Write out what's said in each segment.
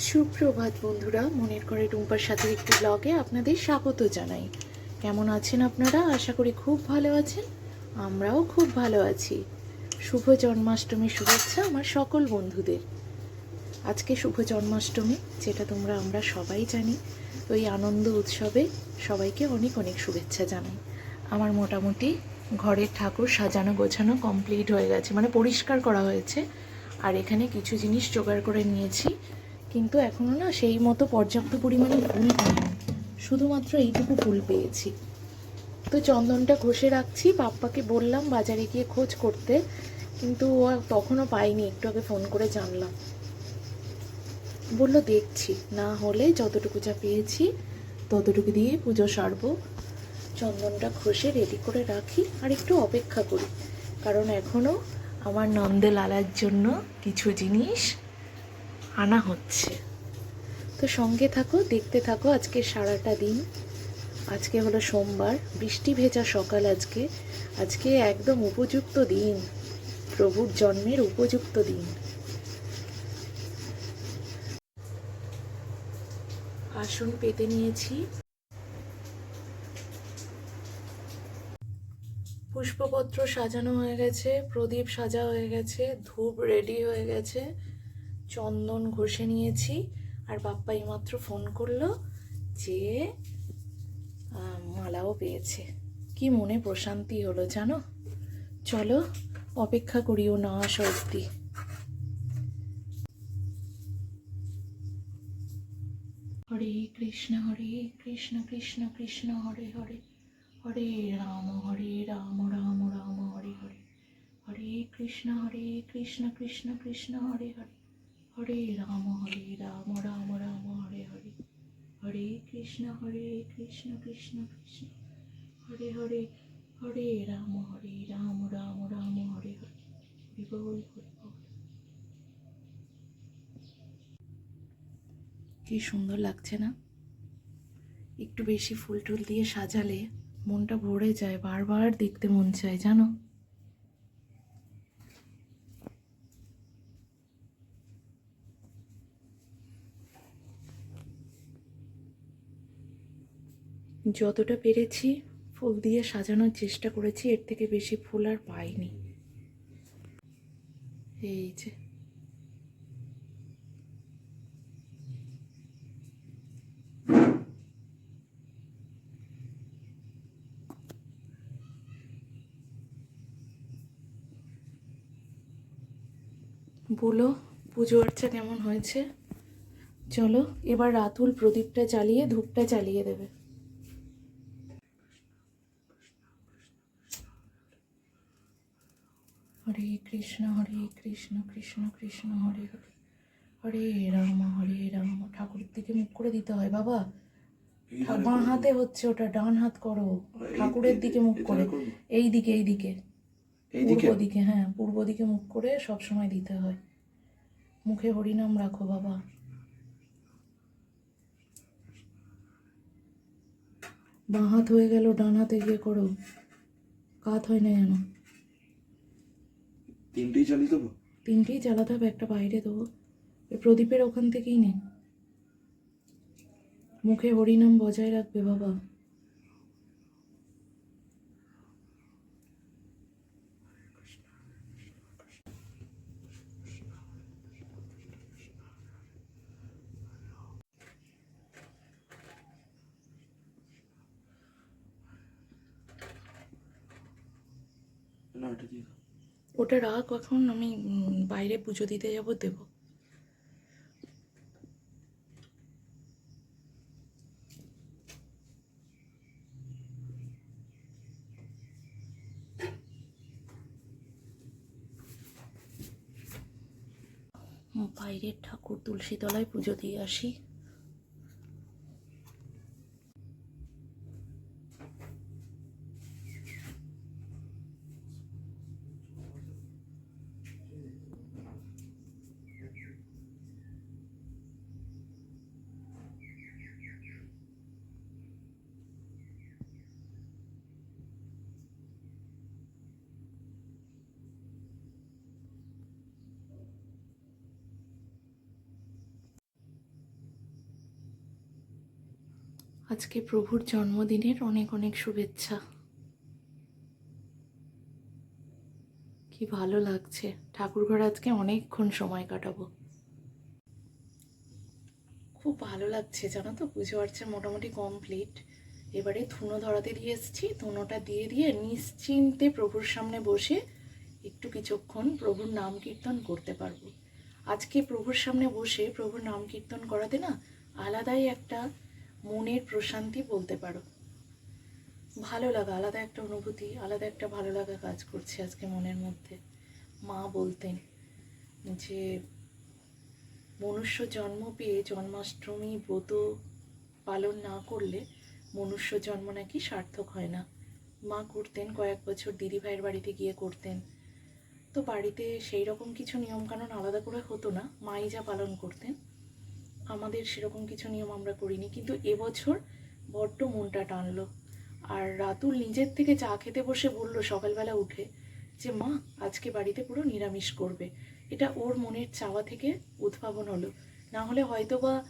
সুপ্রভাত বন্ধুরা, মনের করে টুম্পার সাথে একটি ব্লগে আপনাদের স্বাগত জানাই। কেমন আছেন আপনারা? আশা করি খুব ভালো আছেন। আমরাও খুব ভালো আছি। শুভ জন্মাষ্টমীর শুভেচ্ছা আমার সকল বন্ধুদের। আজকে শুভ জন্মাষ্টমী, যেটা তোমরা আমরা সবাই জানি। তো ওই আনন্দ উৎসবে সবাইকে অনেক অনেক শুভেচ্ছা জানাই। আমার মোটামুটি ঘরের ঠাকুর সাজানো গোছানো কমপ্লিট হয়ে গেছে মানে পরিষ্কার করা হয়েছে। আর এখানে কিছু জিনিস জোগাড় করে নিয়েছি। কিন্তু এখনও না সেই মতো পর্যাপ্ত পরিমাণে ফুল শুধুমাত্র এইটুকু ফুল পেয়েছি। তো চন্দনটা ঘষে রাখছি, পাপ্পাকে বললাম বাজারে গিয়ে খোঁজ করতে, কিন্তু ও তখনও পাইনি, একটু আগে ফোন করে জানলাম। বলল, দেখছি, না হলে যতটুকু যা পেয়েছি, ততটুকু দিয়ে পুজো সারবো। চন্দনটা ঘষে রেডি করে রাখি, আর একটু অপেক্ষা করি, কারণ এখনও আমার নন্দে লালার জন্য কিছু জিনিস আনা হচ্ছে। তো সঙ্গে থাকো, দেখতে থাকো আজকে সারাটা দিন। আজকে হলো সোমবার, বৃষ্টি ভেজা সকাল আজকে। আজকে একদম উপযুক্ত দিন, প্রভুর জন্মের উপযুক্ত দিন। আসন পেতে নিয়েছি। পুষ্পপত্র সাজানো হয়ে গেছে, প্রদীপ সাজা হয়ে গেছে, ধূপ রেডি হয়ে গেছে। চন্দন ঘষে নিয়েছি। আর বাপ্পা এইমাত্র ফোন করল যে মালাও পেয়েছে। কি মনে প্রশান্তি হলো জানো? চলো, অপেক্ষা করিও না অব্দি হরে কৃষ্ণ হরে কৃষ্ণ কৃষ্ণ কৃষ্ণ, হরে হরে হরে রাম হরে রাম রাম রাম, হরে হরে হরে কৃষ্ণ হরে কৃষ্ণ কৃষ্ণ কৃষ্ণ, হরে হরে। হরে রাম হরে রাম রাম রাম, হরে হরে। হরে কৃষ্ণ হরে কৃষ্ণ কৃষ্ণ কৃষ্ণ। হরে হরে হরে রাম হরে রাম রাম রাম, হরে হরে। বিবল হরি বল। কি সুন্দর লাগছে না? একটু বেশি ফুল টুল দিয়ে সাজালে মনটা ভরে যায়, বারবার দেখতে মন চায়, জানো? যতটা পেরেছি, ফুল দিয়ে সাজানোর চেষ্টা করেছি, এর থেকে বেশি ফুল আর পাইনি। এই যে। বলো, পুজো আর্চা কেমন হয়েছে? চলো, এবার রাতুল প্রদীপটা জ্বালিয়ে, ধূপটা জ্বালিয়ে দেবে হরে কৃষ্ণ হরে কৃষ্ণ কৃষ্ণ হরে হরে। হরে রাম হরে রাম। ঠাকুরের দিকে মুখ করে দিতে হয় বাবা। বাঁ হাতে হচ্ছে ওটা ডান হাত করো। ঠাকুরের দিকে মুখ করে। এই দিকে এই দিকে পূর্ব দিকে হ্যাঁ পূর্ব দিকে মুখ করে সব সময় দিতে হয়। মুখে হরিনাম রাখো বাবা। বাঁ হাত হয়ে গেল ডান হাতে গিয়ে করো। কাত হয় না যেন। তিনটেই চালিয়ে দেবো? তিনটেই জ্বালাতে হবে, একটা বাইরে দেবো প্রদীপের ওখান থেকেই নে। মুখে হরিনাম বজায় রাখবে বাবা। না, এটা দিয়ে। ওটা রাখ, এখন আমি বাইরে পুজো দিতে যাব, দেব। বাইরের ঠাকুর তুলসী তলায় পুজো দিয়ে আসি। আজকে প্রভুর জন্মদিনের অনেক অনেক শুভেচ্ছা। কি ভালো লাগছে। ঠাকুর ঘর আজকে অনেকক্ষণ সময় কাটাবো। খুব ভালো লাগছে, জানো তো? পুজো আর্চা মোটামুটি কমপ্লিট এবারে ধুনো ধরাতে দিয়ে এসেছি। ধুনোটা দিয়ে দিয়ে নিশ্চিন্তে প্রভুর সামনে বসে একটু কিছুক্ষণ প্রভুর নাম কীর্তন করতে পারব। আজকে প্রভুর সামনে বসে প্রভুর নাম কীর্তন করাতে না আলাদাই একটা মনের প্রশান্তি বলতে পারো। ভালো লাগা, আলাদা একটা অনুভূতি, আলাদা একটা ভালো লাগা কাজ করছে আজকে মনের মধ্যে। মা বলতেন যে, মনুষ্য জন্ম পেয়ে জন্মাষ্টমী ব্রত পালন না করলে মনুষ্য জন্ম নাকি সার্থক হয় না। মা করতেন কয়েক বছর, দিদি ভাইয়ের বাড়িতে গিয়ে করতেন। তো বাড়িতে সেই রকম কিছু নিয়মকানুন আলাদা করে হতো না, মাই যা পালন করতেন। আমাদের সেরকম কিছু নিয়ম আমরা করিনি। কিন্তু এবছর বড্ড মনটা টানলো। আর রাতুল নিজের থেকে চা খেতে বসে বলল সকালবেলা উঠে যে, মা, আজকে বাড়িতে পুরো নিরামিষ করবে। এটা ওর মনের চাওয়া থেকে উদ্ভাবন হলো। না হলে হয়তো বা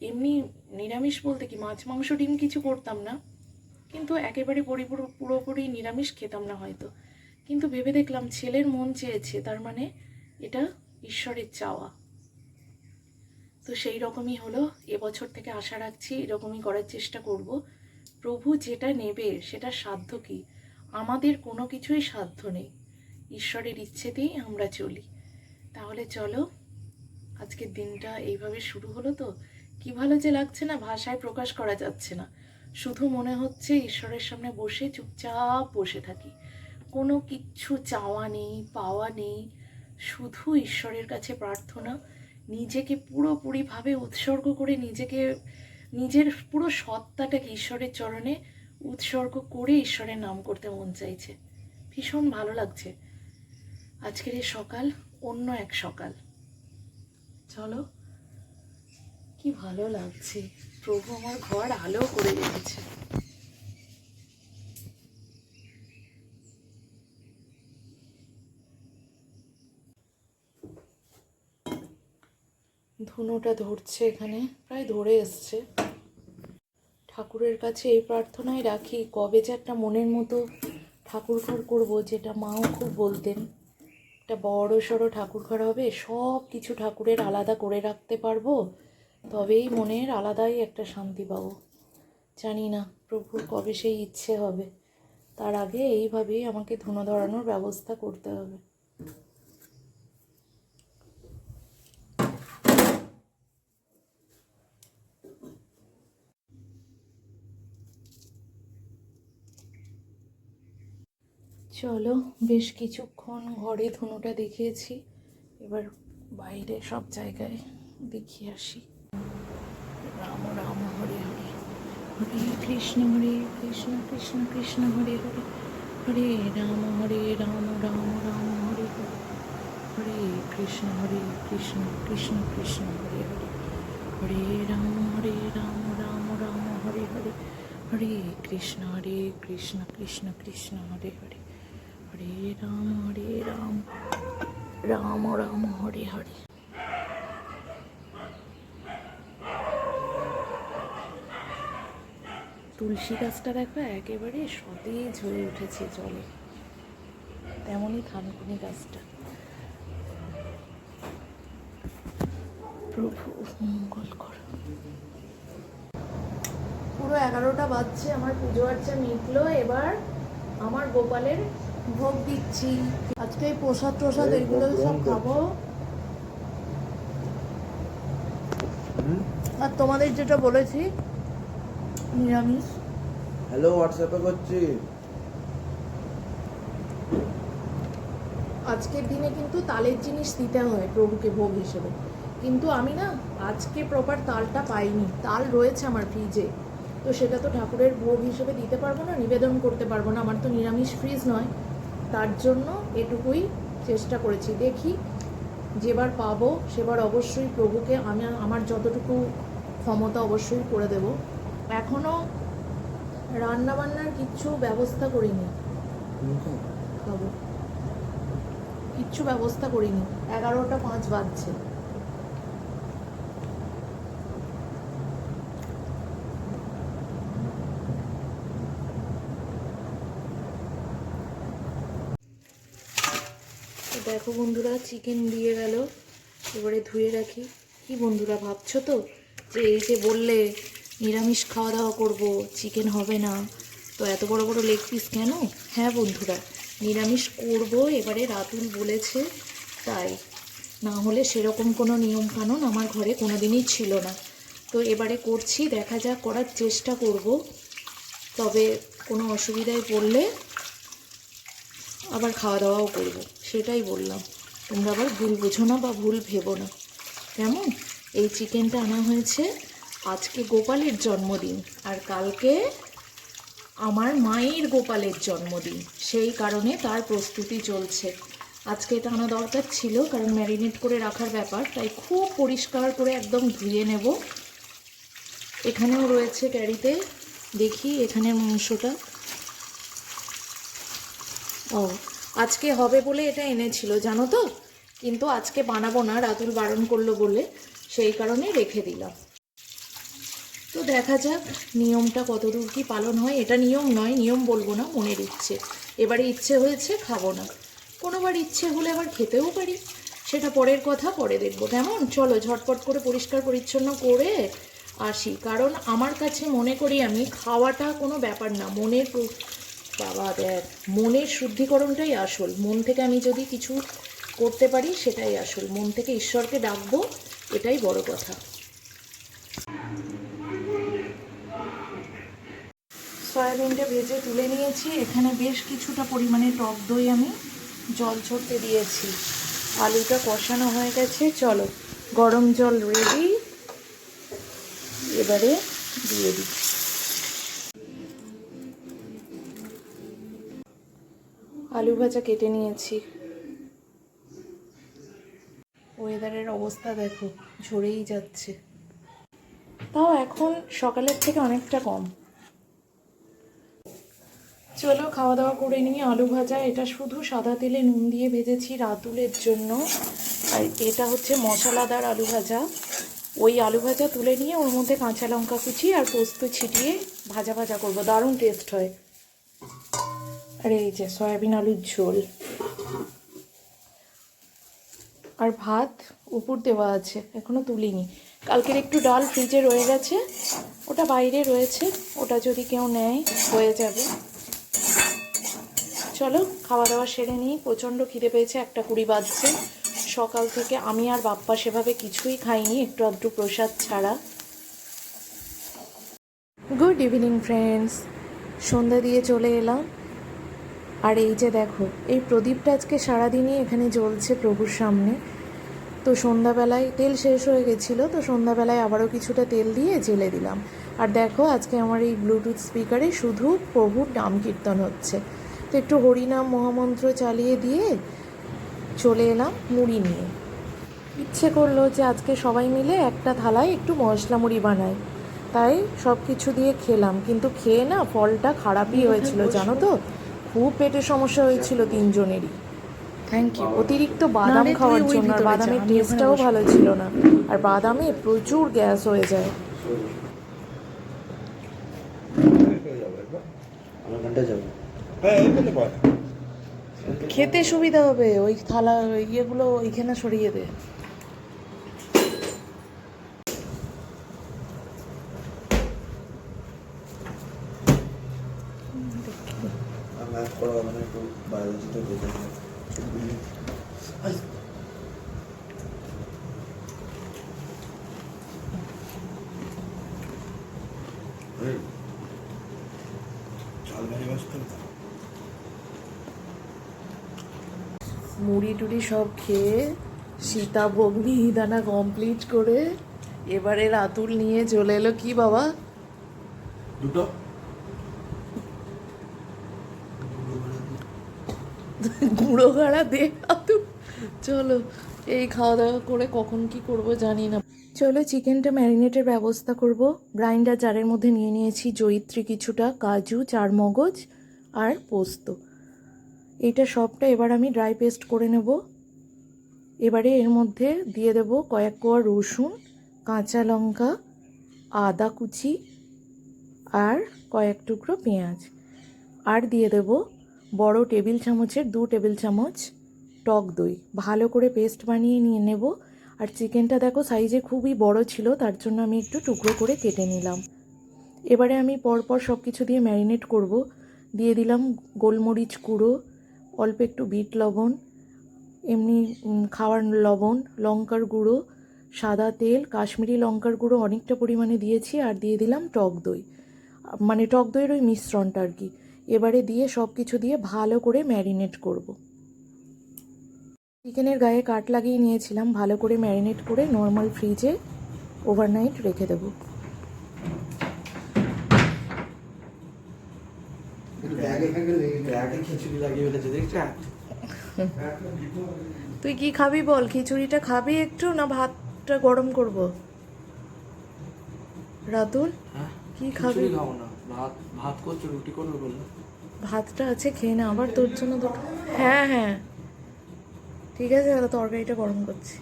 এমনি নিরামিষ বলতে কি, মাছ, মাংস, ডিম কিছু করতাম না। কিন্তু একেবারে পরিপুরো, পুরোপুরি নিরামিষ খেতাম না হয়তো। কিন্তু ভেবে দেখলাম ছেলের মন চেয়েছে, তার মানে এটা ঈশ্বরের চাওয়া। তো সেই রকমই হলো। এবছর থেকে আশা রাখছি এরকমই করার চেষ্টা করব। প্রভু যেটা নেবে সেটা সাধ্য কি? আমাদের কোনো কিছুই সাধ্য নেই। ঈশ্বরের ইচ্ছেতেই আমরা চলি। তাহলে চলো, আজকের দিনটা এইভাবে শুরু হলো তো? কি ভালো যে লাগছে না, ভাষায় প্রকাশ করা যাচ্ছে না। শুধু মনে হচ্ছে ঈশ্বরের সামনে বসে চুপচাপ বসে থাকি। কোনো কিচ্ছু চাওয়া নেই, পাওয়া নেই। শুধু ঈশ্বরের কাছে প্রার্থনা। নিজেকে পুরোপুরিভাবে উৎসর্গ করে নিজেকে, নিজের পুরো সত্তাটাকে ঈশ্বরের চরণে উৎসর্গ করে ঈশ্বরের নাম করতে মন চাইছে। ভীষণ ভালো লাগছে। আজকের এই সকাল অন্য এক সকাল। চলো, কি ভালো লাগছে। প্রভু আমার ঘর আলো করে রেখেছে। ধুনোটা ধরছে এখানে, প্রায় ধরে এসছে। ঠাকুরের কাছে এই প্রার্থনাই রাখি, কবে যে একটা মনের মতো ঠাকুর ঘর করব, যেটা মাও খুব বলতেন। একটা বড় সড়ো ঠাকুর ঘর হবে, সব কিছু ঠাকুরের আলাদা করে রাখতে পারব, তবেই মনের আলাদাই একটা শান্তি পাবো। জানি না প্রভুর কবে সেই ইচ্ছে হবে, তার আগে এইভাবেই আমাকে ধুনো ধরানোর ব্যবস্থা করতে হবে। চলো, বেশ কিছুক্ষণ ঘরে ধুনোটা দেখিয়েছি। এবার বাইরে সব জায়গায় দেখিয়ে আসি। রাম রাম, হরে হরে। হরে কৃষ্ণ হরে কৃষ্ণ কৃষ্ণ কৃষ্ণ, হরে হরে। হরে রাম হরে রাম রাম রাম, হরে হরে। হরে কৃষ্ণ হরে কৃষ্ণ কৃষ্ণ কৃষ্ণ, হরে হরে। হরে রাম হরে রাম রাম রাম, হরে হরে। হরে কৃষ্ণ হরে কৃষ্ণ কৃষ্ণ কৃষ্ণ, হরে হরে। হরে রাম হরে রাম। রাম রাম, হরে হরে। তুলসী গাছটা দেখো একেবারে সতেজ হয়ে উঠেছে জলে। তেমনই থানকুনি গাছটা। প্রভু, মঙ্গল কর। পুরো এগারোটা বাজছে, আমার পুজো আর্চা মিটলো। এবার আমার গোপালের ভোগ দিচ্ছি। আজকে প্রসাদ প্রসাদ এগুলো সব খাব। আর তোমাদের যেটা বলেছি নিরামিষ। হ্যালো হোয়াটসঅ্যাপে করছি। আজকের দিনে কিন্তু তালের জিনিস দিতে হয় প্রভুকে ভোগ হিসেবে। কিন্তু আমি না আজকে প্রপার তালটা পাইনি। তাল রয়েছে আমার ফ্রিজে তো সেটা তো ঠাকুরের ভোগ হিসেবে দিতে পারব না নিবেদন করতে পারব না। আমার তো নিরামিষ ফ্রিজ নয়। তার জন্য এটুকুই চেষ্টা করেছি। দেখি যেবার পাবো সেবার অবশ্যই প্রভুকে আমি আমার যতটুকু ক্ষমতা অবশ্যই করে দেব। এখনও রান্নাবান্নার কিচ্ছু ব্যবস্থা করিনি। কিচ্ছু ব্যবস্থা করিনি। এগারোটা পাঁচ বাজছে। দেখো বন্ধুরা চিকেন দিয়ে গেল। এবারে ধুয়ে রাখি। কি বন্ধুরা, ভাবছ তো? যে এই যে বললে, নিরামিষ খাওয়া দাওয়া করব চিকেন হবে না। তো এত বড় বড় লেগ পিস কেন? হ্যাঁ বন্ধুরা, নিরামিষ করব, এবারে রাতুল বলেছে, তাই। না হলে সেরকম কোনো নিয়ম কানুন আমার ঘরে কোনো দিনই ছিল না। তো এবারে করছি, দেখা যাক, করার চেষ্টা করব। তবে কোনো অসুবিধায় পড়লে আবার খাওয়া দাওয়াও করব। সেটাই বললাম। তোমরা আবার ভুল বুঝো না বা ভুল ভেবো না। কেমন? এই চিকেনটা আনা হয়েছে আজকে গোপালের জন্মদিন আর কালকে আমার মায়ের গোপালের জন্মদিন। সেই কারণে তার প্রস্তুতি চলছে। আজকে এটা আনা দরকার ছিল কারণ ম্যারিনেট করে রাখার ব্যাপার, তাই খুব পরিষ্কার করে একদম ধুয়ে নেব। এখানেও রয়েছে ক্যারিতে। দেখি এখানের মাংসটা। ও আজকে হবে বলে এটা এনেছিল, জানো তো? কিন্তু আজকে বানাবো না, রাতুল বারণ করল বলে, সেই কারণে রেখে দিলাম। তো দেখা যাক, নিয়মটা কতদূর কি পালন হয়। এটা নিয়ম নয়, নিয়ম বলব না, মনের ইচ্ছে। এবারে ইচ্ছে হয়েছে, খাব না। কোনোবার ইচ্ছে হলে আবার খেতেও পারি। সেটা পরের কথা, পরে দেখব। কেমন? চলো, ঝটপট করে পরিষ্কার পরিচ্ছন্ন করে আসি। কারণ আমার কাছে মনে করি আমি, খাওয়াটা কোনো ব্যাপার না। মনের বাবা দেখ মনের শুদ্ধিকরণটাই আসল। মন থেকে আমি যদি কিছু করতে পারি, সেটাই আসল। মন থেকে ঈশ্বরকে ডাকবো, এটাই বড় কথা। সয়াবিনটা ভেজে তুলে নিয়েছি। এখানে বেশ কিছুটা পরিমাণে টক দই আমি জল ছড়তে দিয়েছি। আলুটা কষানো হয়ে গেছে। চলো, গরম জল রেডি এবারে দিয়ে দিই আলু ভাজা কেটে নিয়েছি। ওয়েদারের অবস্থা দেখো ঝরেই যাচ্ছে। তাও এখন সকালের থেকে অনেকটা কম। চলো খাওয়া দাওয়া করে নিয়ে আলু ভাজা। এটা শুধু সাদা তেলে নুন দিয়ে ভেজেছি রাতুলের জন্য। আর এটা হচ্ছে মশলাদার আলু ভাজা। ওই আলু ভাজা তুলে নিয়ে ওর মধ্যে কাঁচা লঙ্কা কুচি আর পোস্ত ছিটিয়ে ভাজা ভাজা করব। দারুণ টেস্ট হয়। আর এই যে সয়াবিন আলুর ঝোল। আর ভাত উপর দেওয়া আছে, এখনও তুলিনি। কালকের একটু ডাল ফ্রিজে রয়ে গেছে, ওটা বাইরে রয়েছে, ওটা যদি কেউ নেয়, হয়ে যাবে। চলো খাওয়া দাওয়া সেরে নিই, প্রচণ্ড খিদে পেয়েছে, একটা কুড়ি বাজছে। সকাল থেকে আমি আর বাপ্পা সেভাবে কিছুই খাইনি, একটু আধটু প্রসাদ ছাড়া। গুড ইভিনিং ফ্রেন্ডস সন্ধ্যা দিয়ে চলে এলাম। আর এই যে দেখো, এই প্রদীপটা আজকে সারাদিনই এখানে জ্বলছে প্রভুর সামনে। তো সন্ধ্যাবেলায় তেল শেষ হয়ে গেছিল, তো সন্ধ্যাবেলায় আবারও কিছুটা তেল দিয়ে জেলে দিলাম। আর দেখো, আজকে আমার এই ব্লুটুথ স্পিকারে শুধু প্রভুর নাম কীর্তন হচ্ছে। তো একটু হরিনাম মহামন্ত্র চালিয়ে দিয়ে চলে এলাম মুড়ি নিয়ে। ইচ্ছে করল যে আজকে সবাই মিলে একটা থালায় একটু মশলা মুড়ি বানাই। তাই সব কিছু দিয়ে খেলাম, কিন্তু খেয়ে না ফলটা খারাপই হয়েছিল, জানো তো? খুব পেটের সমস্যা হয়েছিল তিনজনেরই। থ্যাংক ইউ অতিরিক্ত বাদাম খাওয়ার জন্য আর বাদামের টেস্টটাও ভালো ছিল না। আর বাদামে প্রচুর গ্যাস হয়ে যায়। যাব খেতে সুবিধা হবে ওই থালা ইয়েগুলো ওইখানে সরিয়ে দে ম্যাথ পড়া মানে একটু বায়োলজিটা দেখে চাল ভারী বাঁচতে মুড়ি টুড়ি সব খেয়ে সীতাভোগ মিহিদানা কমপ্লিট করে এবারে রাতুল নিয়ে চলে এলো কি বাবা? দুটো। গুঁড়ো গাড়া দে রাতুল। চলো এই খাওয়া দাওয়া করে কখন কি করব জানি না। চলো চিকেনটা ম্যারিনেটের ব্যবস্থা করব। গ্রাইন্ডার জারের মধ্যে নিয়ে নিয়েছি জয়িত্রী কিছুটা কাজু চার মগজ আর পোস্ত। এটা সবটা এবার আমি ড্রাই পেস্ট করে নেব। এবারে এর মধ্যে দিয়ে দেব কয়েক কোয়া রসুন, কাঁচা লঙ্কা, আদা কুচি আর কয়েক টুকরো পেঁয়াজ। আর দিয়ে দেব বড় টেবিল চামচের দু টেবিল চামচ টক দই। ভালো করে পেস্ট বানিয়ে নিয়ে নেব। আর চিকেনটা দেখো সাইজে খুবই বড় ছিল, তার জন্য আমি একটু টুকরো করে কেটে নিলাম। এবারে আমি পরপর সব কিছু দিয়ে ম্যারিনেট করব। দিয়ে দিলাম গোলমরিচ গুঁড়ো, অল্প একটু বিট লবণ, এমনি খাওয়ার লবণ, লঙ্কার গুঁড়ো, সাদা তেল, কাশ্মীরি লঙ্কার গুঁড়ো অনেকটা পরিমাণে দিয়েছি আর দিয়ে দিলাম টক দই। মানে টক দইয়ের ওই মিশ্রণটা আর কি। এবারে দিয়ে সব কিছু দিয়ে ভালো করে ম্যারিনেট করব। চিকেনের গায়ে কাট লাগিয়ে নিয়েছিলাম ভালো করে ম্যারিনেট করে নর্মাল ফ্রিজে ওভারনাইট রেখে দেবো। তুই কি খাবি বল? খিচুড়িটা খাবি একটু না ভাতটা গরম করব? রাতুল হ্যাঁ? কি খাবি? খিচুড়ি খাব না। ভাত ভাত করছ রুটি করবে ভাতটা আছে খেয়ে না। আবার তোর জন্য তো হ্যাঁ হ্যাঁ। ঠিক আছে, তাহলে তরকারিটা গরম করছি।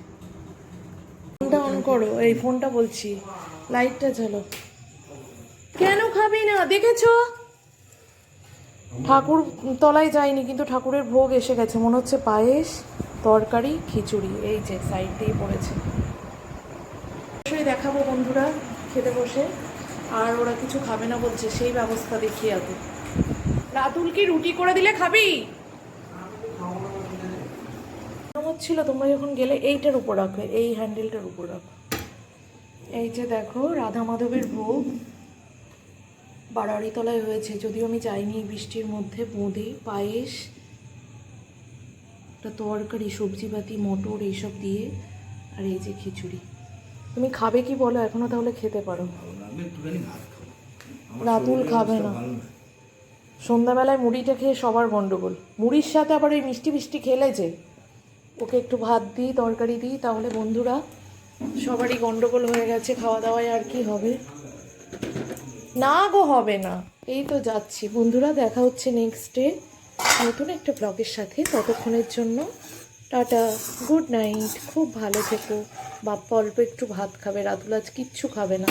ফোনটা অন করো, এই ফোনটা বলছি। লাইটটা চলো কেন খাবি না? দেখেছ? ঠাকুর তলায় যায়নি, কিন্তু ঠাকুরের ভোগ এসে গেছে। মনে হচ্ছে পায়েস, তরকারি, খিচুড়ি। এই যে সাইড পড়েছে। অবশ্যই দেখাবো বন্ধুরা, খেতে বসে। আর ওরা কিছু খাবে না বলছে, সেই ব্যবস্থা দেখিয়ে আগে। রাতুল কি রুটি করে দিলে খাবি? হচ্ছিল, তোমরা যখন গেলে এইটার উপর রাখো এই হ্যান্ডেলটার উপর রাখো। এই যে দেখো, রাধা মাধবের ভোগ বাড়াড়ি তলায় হয়েছে। যদিও আমি যাইনি বৃষ্টির মধ্যে, বোঁদে, পায়েস, একটা তরকারি, সবজিপাতি, মটর, এইসব দিয়ে, আর এই যে খিচুড়ি। তুমি খাবে কি বলো? এখনও তাহলে খেতে পারো। রাতুল খাবে না। সন্ধ্যাবেলায় মুড়িটা খেয়ে সবার গন্ডগোল। মুড়ির সাথে আবার এই মিষ্টি মিষ্টি খেলে যে? ওকে একটু ভাত দিই, তরকারি দিই, তাহলে বন্ধুরা সবারই গন্ডগোল হয়ে গেছে খাওয়া দাওয়ায় আর কি হবে? না গো, হবে না। এই তো যাচ্ছি। বন্ধুরা, দেখা হচ্ছে নেক্সট ডে নতুন একটা ব্লগের সাথে। ততক্ষণের জন্য টাটা গুড নাইট খুব ভালো থেকো। বাপ্পা অল্প একটু ভাত খাবে, রাতুল আজ কিচ্ছু খাবে না।